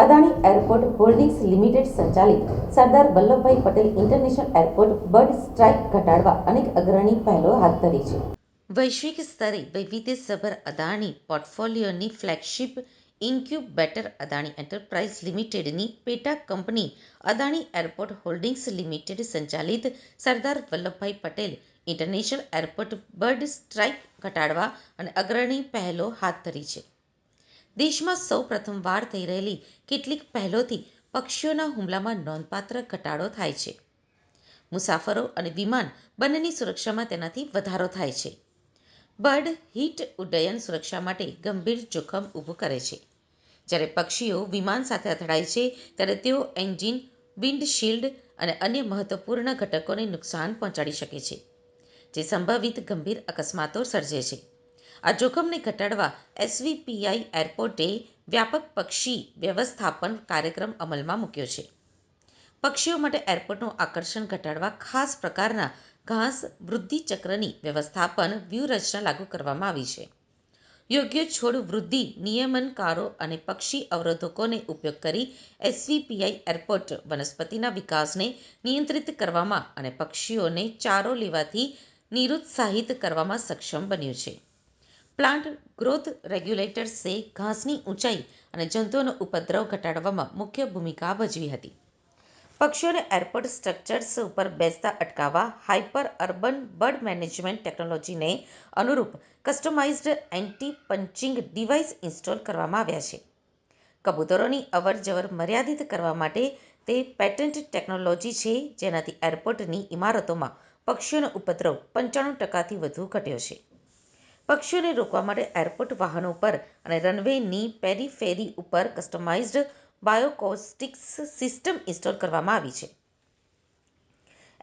Adani airport holdings limited સંચાલિત Sardar Vallabhbhai Patel international airport bird strike ઘટાડવા અનેક અગ્રણી પહેલો હાથ ધરી છે. વૈશ્વિક સ્તરે વૈવિધ્યસભર અદાણી પોર્ટફોલિયોની ફ્લેગશિપ ઇન્ક્યુબેટર અદાણી એન્ટરપ્રાઇઝ લિમિટેડની પેટા company Adani airport holdings limited સંચાલિત Sardar Vallabhbhai Patel international airport bird strike ઘટાડવા અને અગ્રણી પહેલો હાથ ધરી છે. દેશમાં સૌ પ્રથમવાર થઈ રહેલી કેટલીક પહેલોથી પક્ષીઓના હુમલામાં નોંધપાત્ર ઘટાડો થાય છે. મુસાફરો અને વિમાન બંનેની સુરક્ષામાં તેનાથી વધારો થાય છે. બર્ડ હીટ ઉડ્ડયન સુરક્ષા માટે ગંભીર જોખમ ઊભું કરે છે. જ્યારે પક્ષીઓ વિમાન સાથે અથડાય છે, ત્યારે તેઓ એન્જિન, વિન્ડશીલ્ડ અને અન્ય મહત્વપૂર્ણ ઘટકોને નુકસાન પહોંચાડી શકે છે, જે સંભવિત ગંભીર અકસ્માતો સર્જે છે. આ જોખમને ઘટાડવા એસવીપીઆઈ એરપોર્ટે વ્યાપક પક્ષી વ્યવસ્થાપન કાર્યક્રમ અમલમાં મૂક્યો છે. પક્ષીઓ માટે એરપોર્ટનું આકર્ષણ ઘટાડવા ખાસ પ્રકારના ઘાસ વૃદ્ધિ ચક્રની વ્યવસ્થાપન વ્યૂહરચના લાગુ કરવામાં આવી છે. યોગ્ય છોડ વૃદ્ધિ નિયમનકારો અને પક્ષી અવરોધકોને ઉપયોગ કરી એસવીપીઆઈ એરપોર્ટ વનસ્પતિના વિકાસને નિયંત્રિત કરવામાં અને પક્ષીઓને ચારો લેવાથી નિરુત્સાહિત કરવામાં સક્ષમ બન્યું છે. પ્લાન્ટ ગ્રોથ રેગ્યુલેટર્સે ઘાસની ઊંચાઈ અને જંતુઓનો ઉપદ્રવ ઘટાડવામાં મુખ્ય ભૂમિકા ભજવી હતી. પક્ષીઓને એરપોર્ટ સ્ટ્રક્ચર્સ ઉપર બેસતા અટકાવવા હાયપર અર્બન બર્ડ મેનેજમેન્ટ ટેકનોલોજીને અનુરૂપ customized anti punching device install કરવામાં આવ્યા છે. કબૂતરોની અવરજવર મર્યાદિત કરવા માટે તે પેટન્ટ ટેકનોલોજી છે, જેનાથી એરપોર્ટની ઇમારતોમાં પક્ષીઓનો ઉપદ્રવ પંચાણું ટકાથી વધુ ઘટ્યો છે. પક્ષીઓને રોકવા માટે એરપોર્ટ વાહનો પર અને રનવેની પેરીફેરી ઉપર કસ્ટમાઇઝ્ડ બાયોકોસ્ટિક્સ સિસ્ટમ ઇન્સ્ટોલ કરવામાં આવી છે.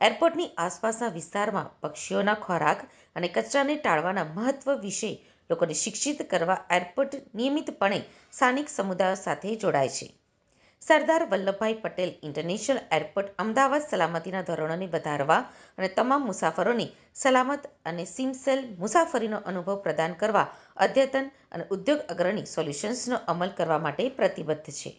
એરપોર્ટની આસપાસના વિસ્તારમાં પક્ષીઓના ખોરાક અને કચરાને ટાળવાના મહત્વ વિશે લોકોને શિક્ષિત કરવા એરપોર્ટ નિયમિતપણે સ્થાનિક સમુદાયો સાથે જોડાય છે. સરદાર વલ્લભભાઈ પટેલ ઇન્ટરનેશનલ એરપોર્ટ અમદાવાદ સલામતીના ધોરણોને વધારવા અને તમામ મુસાફરોને સલામત અને સિમસેલ મુસાફરીનો અનુભવ પ્રદાન કરવા અદ્યતન અને ઉદ્યોગ અગ્રણી સોલ્યુશન્સનો અમલ કરવા માટે પ્રતિબદ્ધ છે.